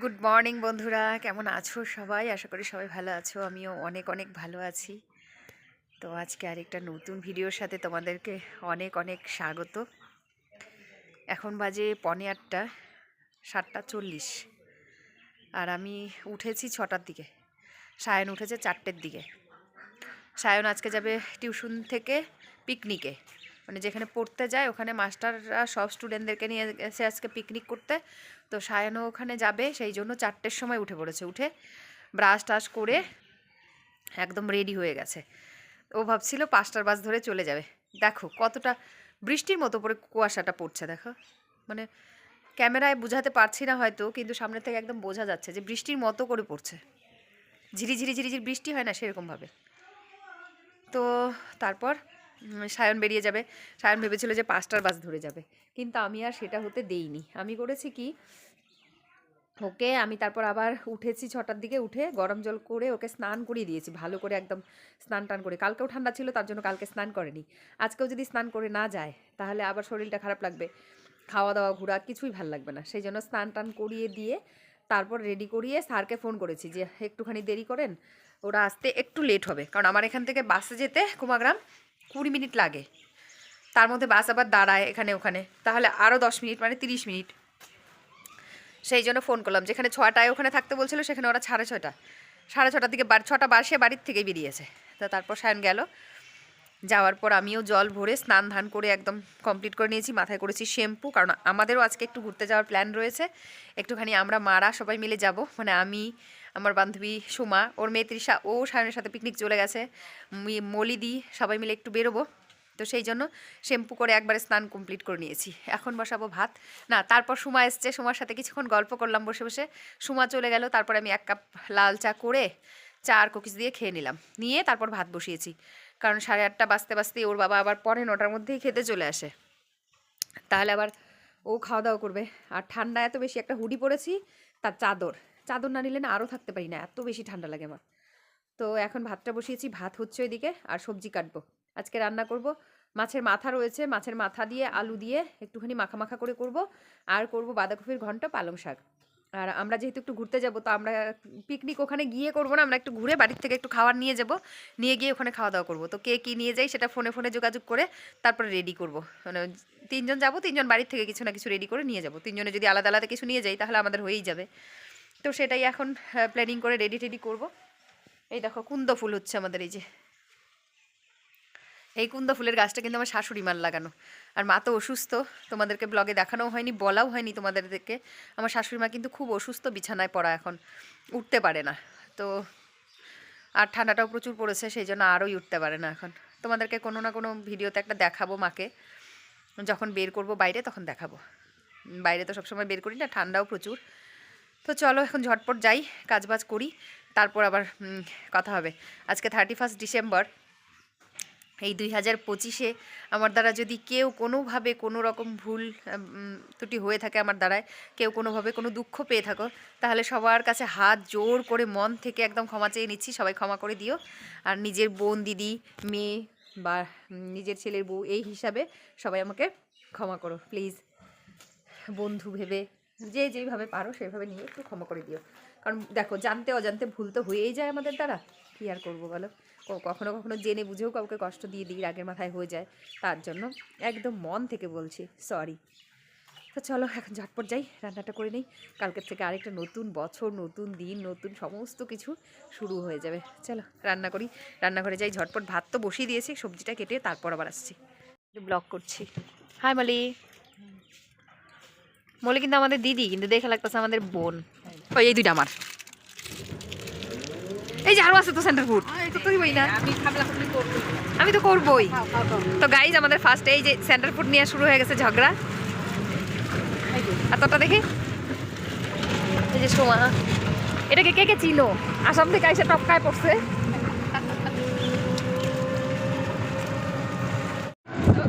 Good morning বন্ধুরা। কেমন আছো সবাই? আশা করি সবাই ভালো আছো। আমিও অনেক অনেক ভালো আছি। তো আজকে আরেকটা নতুন ভিডিওর সাথে তোমাদেরকে অনেক অনেক স্বাগত। এখন বাজে পনে আটটা, সাতটা চল্লিশ। আর আমি উঠেছি ছটার দিকে। সায়ন উঠেছে চারটের দিকে। সায়ন আজকে যাবে টিউশন থেকে পিকনিকে। মানে যেখানে পড়তে যায়, ওখানে মাস্টাররা সব স্টুডেন্টদেরকে নিয়ে এসে আজকে পিকনিক করতে। তো সায়নও ওখানে যাবে, সেই জন্য চারটের সময় উঠে পড়েছে। উঠে ব্রাশ টাশ করে একদম রেডি হয়ে গেছে। ও ভাবছিল পাঁচটার বাস ধরে চলে যাবে। দেখো কতটা বৃষ্টির মতো পরে কুয়াশাটা পড়ছে, দেখো। মানে ক্যামেরায় বোঝাতে পারছি না হয়তো, কিন্তু সামনে থেকে একদম বোঝা যাচ্ছে যে বৃষ্টির মতো করে পড়ছে। ঝিরি ঝিরি ঝিরি বৃষ্টি হয় না সেরকমভাবে। তো তারপর সায়ন বেরিয়ে যাবে। সায়ন ভেবেছিল যে পাঁচটার বাস ধরে যাবে। কিন্তু আমি আর সেটা হতে দেইনি। আমি করেছি কি, ওকে আমি তারপর আবার উঠেছি ছটার দিকে উঠে গরম জল করে ওকে স্নান করিয়ে দিয়েছি। ভালো করে একদম স্নান টান করে। কালকেও ঠান্ডা ছিল, তার জন্য কালকে স্নান করেনি। আজকেও যদি স্নান করে না যায়, তাহলে আবার শরীরটা খারাপ লাগবে। খাওয়া দাওয়া ঘোরা কিছুই ভালো লাগবে না। সেই জন্য স্নান টান করিয়ে দিয়ে তারপর রেডি করিয়ে স্যারকে ফোন করেছি যে, একটুখানি দেরি করেন, ওরা আসতে একটু লেট হবে। কারণ আমার এখান থেকে বাসে যেতে কুমাগ্রাম কুড়ি মিনিট লাগে। তার মধ্যে বাস আবার দাঁড়ায় এখানে ওখানে। তাহলে আরও দশ মিনিট মানে তিরিশ মিনিট। সেই জন্য ফোন করলাম। যেখানে ছটায় ওখানে থাকতে বলছিল, সেখানে ওরা সাড়ে ছটা সাড়ে ছটার দিকে ছটা বাসে বাড়ির থেকেই বেরিয়েছে। তো তারপর সায়ন গেল। যাওয়ার পর আমিও জল ভরে স্নান ধান করে একদম কমপ্লিট করে নিয়েছি। মাথায় করেছি শ্যাম্পু কারণ আমাদেরও আজকে একটু ঘুরতে যাওয়ার প্ল্যান রয়েছে। একটুখানি আমরা মারা সবাই মিলে যাব। মানে আমি আমার বান্ধবী সুমা, ওর মেয়ে তৃষা, ও সায়নের সাথে পিকনিক চলে গেছে। মি- মলিদি, সবাই মিলে একটু বেরোবো। তো সেই জন্য শ্যাম্পু করে একবারে স্নান কমপ্লিট করে নিয়েছি। এখন বসাবো ভাত। না, তারপর সুমা এসছে। সুমার সাথে কিছুক্ষণ গল্প করলাম বসে বসে। সুমা চলে গেল। তারপর আমি এক কাপ লাল চা করে চা আর কুকিজ দিয়ে খেয়ে নিলাম। নিয়ে তারপর ভাত বসিয়েছি। কারণ সাড়ে আটটা বাজতে বাজতে ওর বাবা আবার পরে নটার মধ্যেই খেতে চলে আসে। তাহলে আবার ও খাওয়া দাওয়া করবে। আর ঠান্ডা এত বেশি একটা হুডি পরেছি, তার চাদর। চাদর না নিলে না আরও থাকতে পারি না, এত বেশি ঠান্ডা লাগে আমার। তো এখন ভাতটা বসিয়েছি, ভাত হচ্ছে ওইদিকে আর সবজি কাটবো। আজকে রান্না করব, মাছের মাথা রয়েছে, মাছের মাথা দিয়ে, আলু দিয়ে একটুখানি মাখা করে করব, আর করব বাঁধাকপির ঘন্ট, পালং শাক। আর আমরা যেহেতু একটু ঘুরতে যাব, তো আমরা পিকনিক ওখানে গিয়ে করব না, আমরা একটু ঘুরে বাড়ির থেকে একটু খাবার নিয়ে যাব, নিয়ে গিয়ে ওখানে খাওয়া দাওয়া করব। তো কে কী নিয়ে যাই সেটা ফোনে ফোনে যোগাযোগ করে তারপরে রেডি করব। মানে তিনজন যাব, তিনজন বাড়ির থেকে কিছু না কিছু রেডি করে নিয়ে যাব। তিনজনে যদি আলাদা আলাদা কিছু নিয়ে যাই তাহলে আমাদের হয়েই যাবে। তো সেটাই এখন প্ল্যানিং করে রেডি টেডি করব। এই দেখো, কুন্দ ফুল হচ্ছে আমাদের, এই যে। এই কুন্দ ফুলের গাছটা কিন্তু আমার শাশুড়ি মার লাগানো। আর মা তো অসুস্থ, তোমাদেরকে ব্লগে দেখানোও হয়নি, বলাও হয়নি তোমাদেরকে। আমার শাশুড়ি মা কিন্তু খুব অসুস্থ, বিছানায় পড়া এখন, উঠতে পারে না। তো আর ঠান্ডাটাও প্রচুর পড়েছে, সেই জন্য আরোই উঠতে পারে না এখন। তোমাদেরকে কোনো না কোনো ভিডিওতে একটা দেখাবো মাকে। যখন বের করব বাইরে, তখন দেখাবো। বাইরে তো সবসময় বের করি না, ঠান্ডাও প্রচুর। তো চলো এখন ঝটপট যাই, কাজবাজ করি, তারপর আবার কথা হবে। আজকে থার্টি ফার্স্ট ডিসেম্বর এই দুই হাজার পঁচিশে আমার দ্বারা যদি কেউ কোনোভাবে কোনো রকম ভুল ত্রুটি হয়ে থাকে আমার দ্বারায়, কেউ কোনোভাবে কোনো দুঃখ পেয়ে থাকো, তাহলে সবার কাছে হাত জোর করে মন থেকে একদম ক্ষমা চেয়ে নিচ্ছি, সবাই ক্ষমা করে দিও। আর নিজের বোন, দিদি, মেয়ে বা নিজের ছেলের বউ, এই হিসাবে সবাই আমাকে ক্ষমা করো প্লিজ বন্ধু ভেবে যে যেইভাবে পারো সেভাবে নিয়ে একটু ক্ষমা করে দিও। কারণ দেখো, জানতে অজান্তে ভুল তো হয়েই যায় আমাদের দ্বারা। কী আর করব বলো? কখনো কখনো জেনে বুঝেও কাউকে কষ্ট দিয়ে দিই, রাগের মাথায় হয়ে যায়। তার জন্য একদম মন থেকে বলছি, সরি। তো চলো, এখন ঝটপট যাই, রান্নাটা করে নেই। কালকের থেকে আরেকটা নতুন বছর, নতুন দিন, নতুন সমস্ত কিছু শুরু হয়ে যাবে। চলো, রান্না করি। রান্নাঘরে যাই, ঝটপট ভাত তো বসিয়ে দিয়েছি, সবজিটা কেটে তারপর আবার আসছি। ব্লগ করছি। হাই মালি। মলি কিন্তু আমাদের দিদি কিন্তু দেখে লাগতেছে আমাদের বোন। ওই এই দুইটা আমার। এই যে আরও আছে তো সেন্টার ফুড না। আমি তো করবোই। তো গাইজ আমাদের ফার্স্ট এই যে সেন্টার ফুড নিয়ে শুরু হয়ে গেছে ঝগড়া। আর তোরটা দেখি। এই যে সোমা। এটাকে কে কে চিনো? আসাম থেকে এসে টপকায় পড়ছে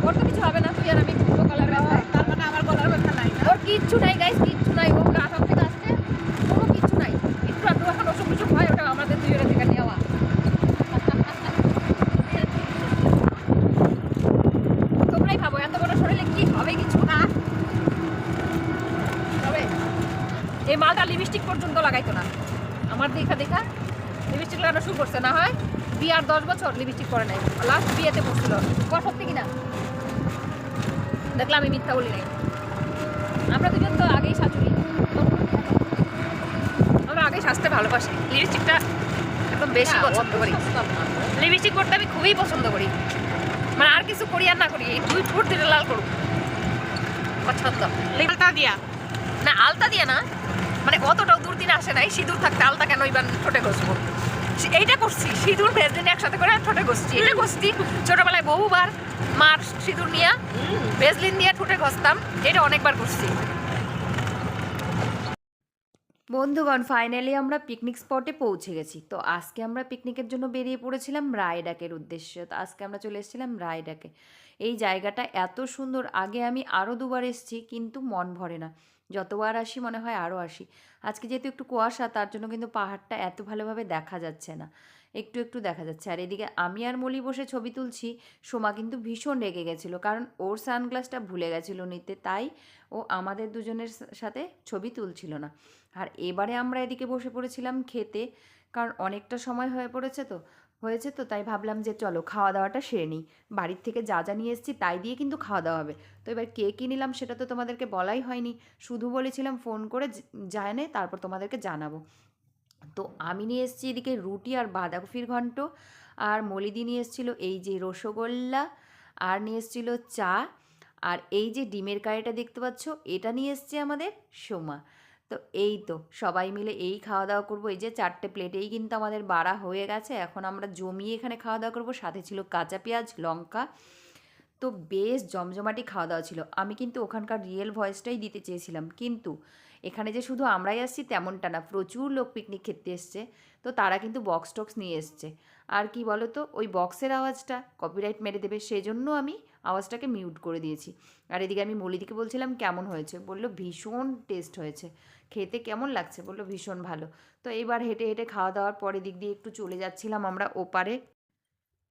ওর তো কিছু হবে না তুই আর আমি দুটো কালার তার মানে আমার গলার ব্যথা নাই না ওর কিচ্ছু নাই গাইস কিচ্ছু নাই, ও আসাম থেকে আসছে, কোনো কিচ্ছু নাই। একটু আধটু এখন অসুখ বিসুখ হয়, ওটা আমাদের দুজনের থেকে নেওয়া। তোমরাই ভাবো, এত বড় শরীরে কি হবে কিছু না হবে এই মালটা লিপস্টিক পর্যন্ত লাগাইতো না। আমার দেখা দেখা লিপস্টিক লাগানো শুরু করছে, না হয় বিয়ার দশ বছর লিপস্টিক করে নাই লাস্ট বিয়েতে পড়ছিল। কর সত্যি কিনা? দেখলাম আমি মিথ্যা বলি নাই। আমরা দুজন তো আগেই সাজুরি আমরা আগেই সাজতে ভালোবাসি। লিপস্টিকটা একদম বেশি পছন্দ করি। লিপস্টিক করতে আমি খুবই পছন্দ করি। মানে আর কিছু করি আর না করি এই দুই ঠোঁট দিলে লাল করুক। পছন্দ। আলতা দিয়া? না আলতা দিয়ে না। মানে অতটাও দূর দিন আসে নাই সিঁদুর থাকতে আলতা কেন এবার ঠোঁটে ঘষবো? এইটা করছি সিঁদুর ভেজদিন একসাথে করে ঠোঁটে ঘষছি। এটা ঘষছি ছোটবেলায় বহুবার মার সিঁদুর নিয়ে ভেজলিন দিয়ে ঠোঁটে ঘষতাম এটা অনেকবার করছি। বন্ধুগণ ফাইনালি আমরা পিকনিক স্পটে পৌঁছে গেছি। তো আজকে আমরা পিকনিকের জন্য বেরিয়ে পড়েছিলাম রায়ডাকের উদ্দেশ্যে। তো আজকে আমরা চলে এসেছিলাম রায়ডাকে। এই জায়গাটা এত সুন্দর আগে আমি আরও দুবার এসেছি কিন্তু মন ভরে না। যতবার আসি মনে হয় আরও আসি। আজকে যেহেতু একটু কুয়াশা, তার জন্য কিন্তু পাহাড়টা এত ভালোভাবে দেখা যাচ্ছে না। একটু একটু দেখা যাচ্ছে। আর এদিকে আমি আর মলি বসে ছবি তুলছি, সোমা কিন্তু ভীষণ রেগে গেছিল, কারণ ওর সানগ্লাসটা ভুলে গেছিল নিতে, তাই ও আমাদের দুজনের সাথে ছবি তুলছিল না। আর এবারে আমরা এদিকে বসে পড়েছিলাম খেতে, কারণ অনেকটা সময় হয়ে পড়েছে তো হয়েছে তো, তাই ভাবলাম যে চলো খাওয়া দাওয়াটা সেরে নিই। বাড়ির থেকে যা যা নিয়ে এসেছি তাই দিয়ে কিন্তু খাওয়া দাওয়া হবে। তো এবার কে কী নিলাম সেটা তো তোমাদেরকে বলাই হয়নি। শুধু বলেছিলাম ফোন করে জ- জানে তারপর তোমাদেরকে জানাব। তো আমি নিয়ে এসেছি এদিকে রুটি আর বাঁধাকপির ঘন্ট, আর মলিদি নিয়ে এসেছিল এই যে রসগোল্লা, আর নিয়ে এসেছিল চা, আর এই যে ডিমের কারিটা দেখতে পাচ্ছ, এটা নিয়ে এসছে আমাদের সোমা। তো এই তো, সবাই মিলে এই খাওয়া দাওয়া করব। এই যে চারটে প্লেটেই কিন্তু আমাদের বাড়া হয়ে গেছে। এখন আমরা জমিয়ে এখানে খাওয়া দাওয়া করব। সাথে ছিল কাঁচা পেঁয়াজ, লঙ্কা। তো বেশ জমজমাটি খাওয়া দাওয়া ছিল। আমি কিন্তু ওখানকার রিয়েল ভয়েসটাই দিতে চেয়েছিলাম। কিন্তু এখানে যে শুধু আমরাই আসছি তেমনটা না, প্রচুর লোক পিকনিক খেতে এসছে। তো তারা কিন্তু বক্স টক্স নিয়ে এসছে। আর কি বলো তো ওই বক্সের আওয়াজটা কপিরাইট মেরে দেবে, সেজন্য আমি আওয়াজটাকে মিউট করে দিয়েছি। আর এদিকে আমি মলিদিকে বলছিলাম, কেমন হয়েছে? বলল, ভীষণ টেস্ট হয়েছে। খেতে কেমন লাগছে বলল, ভীষণ ভালো। তো এইবার হেঁটে হেঁটে খাওয়া দাওয়ার পরে দিক দিয়ে একটু চলে যাচ্ছিলাম আমরা ওপারে।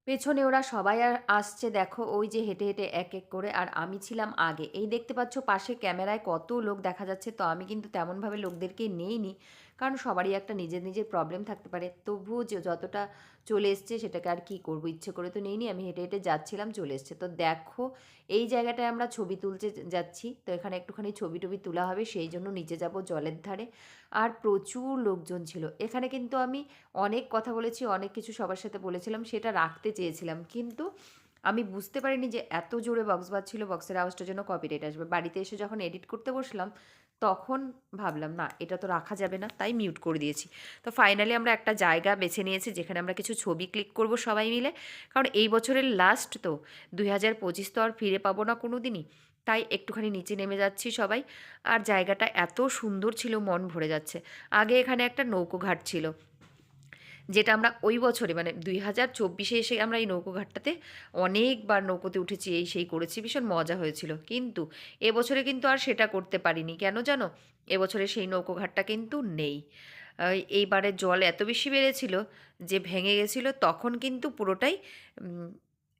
পেছনে ওরা সবাই আর আসছে, দেখো ওই যে হেঁটে হেঁটে এক এক করে, আর আমি ছিলাম আগে। এই দেখতে পাচ্ছ পাশে ক্যামেরায় কত লোক দেখা যাচ্ছে, তো আমি কিন্তু তেমনভাবে লোকদেরকে নেইনি। কারণ সবারই একটা নিজের নিজের প্রবলেম থাকতে পারে। তবুও যে যতটা চলে এসছে সেটাকে আর কি করব? ইচ্ছে করে তো নেইনি, আমি হেঁটে হেঁটে যাচ্ছিলাম, চলে এসছে। তো দেখো, এই জায়গাটায় আমরা ছবি তুলতে যাচ্ছি। তো এখানে একটুখানি ছবি টবি তোলা হবে, সেই জন্য নিচে যাব জলের ধারে। আর প্রচুর লোকজন ছিল। এখানে কিন্তু আমি অনেক কথা বলেছি, অনেক কিছু সবার সাথে বলেছিলাম, সেটা রাখতে চেয়েছিলাম। কিন্তু আমি বুঝতে পারিনি যে এত জোরে বক্স বাজছিল বক্সের আওয়াজটার জন্য কপিরাইট আসবে। বাড়িতে এসে যখন এডিট করতে বসলাম, তখন ভাবলাম, না, এটা তো রাখা যাবে না। তাই মিউট করে দিয়েছি। তো ফাইনালি আমরা একটা জায়গা বেছে নিয়েছি, যেখানে আমরা কিছু ছবি ক্লিক করব সবাই মিলে। কারণ এই বছরের লাস্ট তো, দুই হাজার পঁচিশ তো আর ফিরে পাবো না কোনো দিনই তাই একটুখানি নিচে নেমে যাচ্ছি সবাই। আর জায়গাটা এত সুন্দর ছিল, মন ভরে যাচ্ছে। আগে এখানে একটা নৌকো ঘাট ছিল। যেটা আমরা ওই বছরে মানে দুই হাজার চব্বিশে এসে আমরা এই নৌকোঘাটটাতে অনেকবার নৌকোতে উঠেছি, এই সেই করেছি, ভীষণ মজা হয়েছিল। কিন্তু এবছরে কিন্তু আর সেটা করতে পারিনি। কেন জানো? এবছরে সেই নৌকোঘাটটা কিন্তু নেই। এইবারে জল এত বেশি বেড়েছিল যে ভেঙে গেছিল, তখন কিন্তু পুরোটাই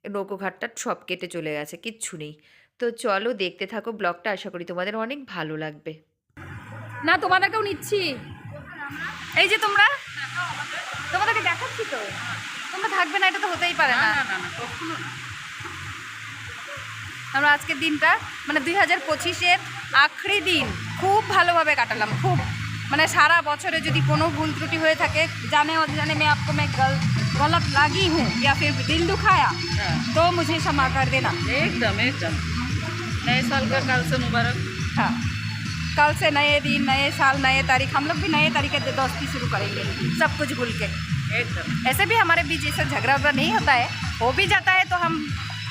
নৌকোঘাটটা সব কেটে চলে গেছে, কিচ্ছু নেই। তো চলো দেখতে থাকো ব্লগটা, আশা করি তোমাদের অনেক ভালো লাগবে। না, তোমাদেরকেও নিচ্ছি। এই যে তোমরা তোমাদেরকে দেখাচ্ছি তো তোমরা থাকবে না এটা তো হতেই পারে না না না না কখনো না আমরা আজকের দিনটা মানে দুই হাজার পঁচিশের আখরি দিন খুব ভালোভাবে কাটালাম খুব মানে সারা বছরে যদি কোনো ভুল ত্রুটি হয়ে থাকে জানে অজানে मैं आपको मैं गल, गलत लगी हूँ या फिर दिल दुखाया हाँ, तो मुझे क्षमा कर देना एकदम एकदम नए साल का कल से मुबारक हाँ कल से नए दिन नए साल नए तारीख हम लोग भी नए तरीके से दोस्ती शुरू करेंगे सब कुछ भूल के एकदम ऐसे भी हमारे बीच ऐसा झगड़ा वगड़ा नहीं होता है हो भी जाता है तो हम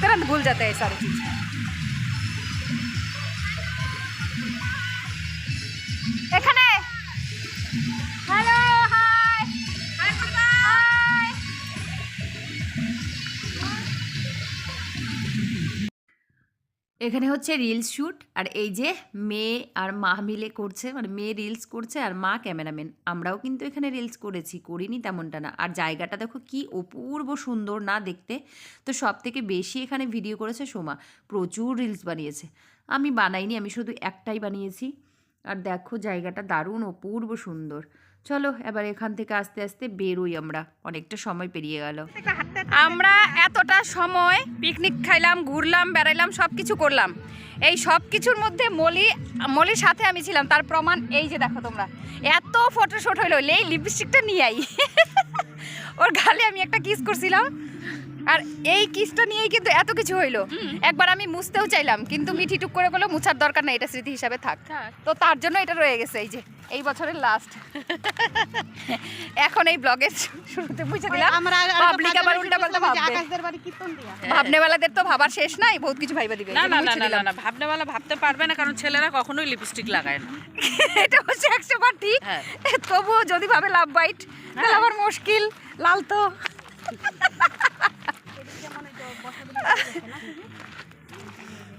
तुरंत भूल जाते हैं सारी चीज़ এখানে এখানে হচ্ছে রিলস শ্যুট আর এই যে মেয়ে আর মা মিলে করছে মানে মেয়ে রিলস করছে আর মা ক্যামেরাম্যান আমরাও কিন্তু এখানে রিলস করেছি, করিনি তেমনটা না। আর জায়গাটা দেখো কি অপূর্ব সুন্দর না দেখতে। তো সব থেকে বেশি এখানে ভিডিও করেছে সোমা। প্রচুর রিলস বানিয়েছে। আমি বানাইনি, আমি শুধু একটাই বানিয়েছি। আর দেখো জায়গাটা দারুণ, অপূর্ব সুন্দর। চলো, এবার এখান থেকে আস্তে আস্তে বেরোই আমরা। অনেকটা সময় পেরিয়ে গেল। আমরা এতটা সময় পিকনিক খাইলাম, ঘুরলাম, বেড়াইলাম সব কিছু করলাম। এই সব কিছুর মধ্যে মলি, মলির সাথে আমি ছিলাম। তার প্রমাণ এই যে দেখো তোমরা। এত ফটোশ্যুট হইল। এই লিপস্টিকটা নিয়ে আই ওর গালে আমি একটা কিস করছিলাম। আর এই কিসটা নিয়েই কিন্তু এত কিছু হইল। একবার আমি মুছতেও চাইলাম কিন্তু মিঠি টুক করে বলল মুছার দরকার নেই এটা স্মৃতি হিসাবে থাক। তো তার জন্য এটা রয়ে গেছে এই যে এই বছরের লাস্ট এখন এই ব্লগের শুরুতে বুঝে দিলাম। আমরা পাবলিক আবার উল্টা পাল্টা ভাববে। আকাশদের বাড়ি কীর্তন দিয়া। ভাবনেওয়ালাদের তো ভাবার শেষ নাই বহুত কিছু ভাইবা দিবে না না না না না ভাবনেওয়ালা ভাবতে পারবে না কারণ ছেলেরা কখনোই লিপস্টিক লাগায় না। এটা হচ্ছে একশো বার ঠিক হ্যাঁ। তবুও যদি ভাবে লাভ বাইট তাহলে আবার মুশকিল লাল তো।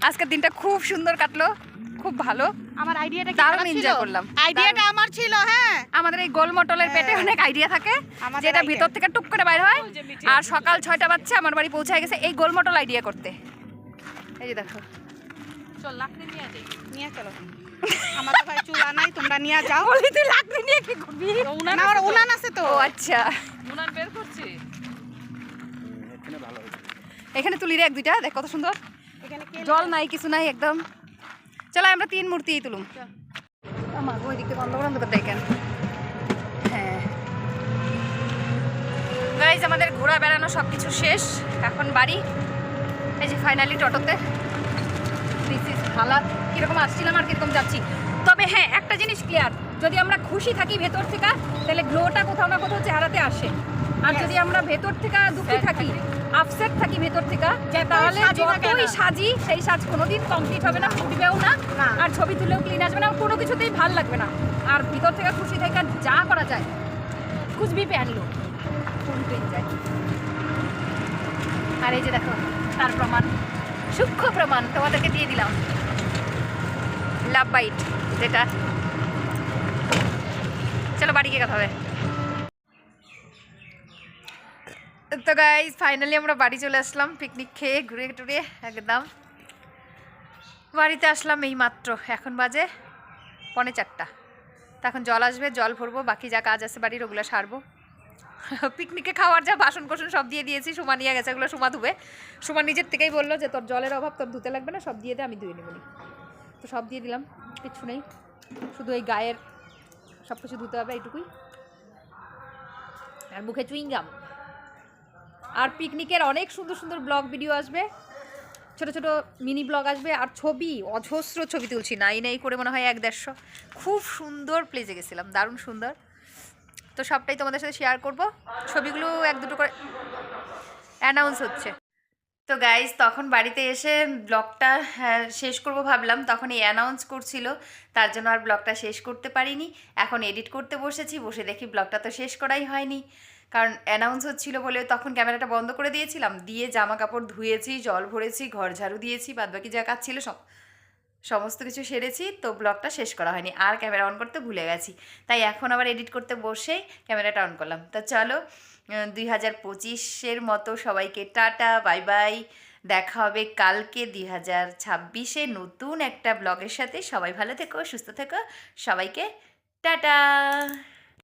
আজকের দিনটা খুব সুন্দর কাটলো খুব ভালো। আমার আইডিয়াটা দারুণ ছিল? করলাম। আইডিয়াটা আমার ছিল হ্যাঁ। আমাদের এই গোল মটলের পেটে অনেক আইডিয়া থাকে যেটা ভিতর থেকে টুক করে বাইর হয়। আর সকাল ছয়টা বাচ্চা আমার বাড়ি পৌঁছায় গেছে এই গোল মটল আইডিয়া করতে। এই যে দেখো। চল লাকড়ি নিয়ে যাই। নিয়ে চলো। আমার তো ভাই চুলা নাই তোমরা নিয়ে যাও। বলি তুই লাকড়ি নিয়ে কি করবি? উনান না আমার উনান আছে তো। ও আচ্ছা। উনান বের এখানে তুলি রে এক দুইটা দেখ কত সুন্দর। এখানে জল নাই কিছু নাই একদম। চলো আমরা তিন মূর্তি তুলুম। আমার ওই দিকটা বন্ধ করে অন্ধকার দেখেন। হ্যাঁ। গাইজ আমাদের ঘোরা বেড়ানো সব কিছু শেষ। এখন বাড়ি। এই যে ফাইনালি টোটোতে। দিস ইজ হালাত। কীরকম আসছিলাম আর কীরকম যাচ্ছি। তবে হ্যাঁ একটা জিনিস ক্লিয়ার যদি আমরা খুশি থাকি ভেতর থেকে তাহলে গ্লোটা কোথাও না কোথাও চেহারাতে আসে। আর যদি আমরা ভেতর থেকে দুঃখী থাকি। আপসেট থাকি ভেতর থেকে। তাহলে যতই সাজি সেই সাজ কোনোদিন কমপ্লিট হবে না ফুটবেও না। আর ছবি তুলেও ক্লিন আসবে না কোনো কিছুতেই ভালো লাগবে না। আর ভিতর থেকে খুশি থেকে যা করা যায় কুছ ভি পেন লো ফুল পেন যায়। আর এই যে দেখো তার প্রমাণ সূক্ষ্ম প্রমাণ তোমাদেরকে দিয়ে দিলাম। লাভ বাইট যেটা। চলো বাড়ি গিয়ে কথা হবে। তো গাইজ ফাইনালি আমরা বাড়ি চলে আসলাম পিকনিক খেয়ে ঘুরে টুরে, একদম। বাড়িতে আসলাম এই মাত্র, এখন বাজে পনে চারটা। তা এখন জল আসবে, জল ভরবো, বাকি যা কাজ আছে বাড়ির ওগুলো সারবো। পিকনিকে খাওয়ার যা বাসন কোসন সব দিয়ে দিয়েছি, সুমা নিয়ে গেছে ওগুলো সুমা ধুবে। সুমা নিজের থেকেই বলল যে, তোর জলের অভাব, তোর ধুতে লাগবে না, সব দিয়ে দে, আমি ধুয়ে নেব তো সব দিয়ে দিলাম, কিচ্ছু নেই। শুধু এই গায়ের সব কিছু ধুতে হবে, এইটুকুই। আর মুখে চুইংগাম। আর পিকনিকের অনেক সুন্দর সুন্দর ব্লগ ভিডিও আসবে। ছোট ছোট মিনি ব্লগ আসবে আর ছবি অজস্র ছবি তুলছি নাই নাই করে মনে হয় এক দেড়শো খুব সুন্দর প্লেসে গেছিলাম দারুণ সুন্দর। তো সবটাই তোমাদের সাথে শেয়ার করব। ছবিগুলো এক দুটো করে অ্যানাউন্স হচ্ছে। তো গাইজ তখন বাড়িতে এসে ব্লগটা হ্যাঁ, শেষ করব ভাবলাম। তখন এই অ্যানাউন্স করছিল তার জন্য আর ব্লগটা শেষ করতে পারিনি। এখন এডিট করতে বসেছি বসে দেখি ব্লগটা তো শেষ করাই হয়নি। কারণ অ্যানাউন্স হচ্ছিল বলে তখন ক্যামেরাটা বন্ধ করে দিয়েছিলাম। দিয়ে জামা কাপড় ধুয়েছি, জল ভরেছি, ঘর ঝাড়ু দিয়েছি, বাদবাকি যা কাজ ছিল সব, সমস্ত কিছু সেরেছি, তো ব্লগটা শেষ করা হয়নি। আর ক্যামেরা অন করতে ভুলে গেছি। তাই এখন আবার এডিট করতে বসেই ক্যামেরাটা অন করলাম। তো চলো দুই হাজার পঁচিশের মতো সবাইকে টাটা, বাই বাই। দেখা হবে কালকে দুই হাজার ছাব্বিশে নতুন একটা ব্লগের সাথে। সবাই ভালো থেকো, সুস্থ থেকো। সবাইকে টাটা।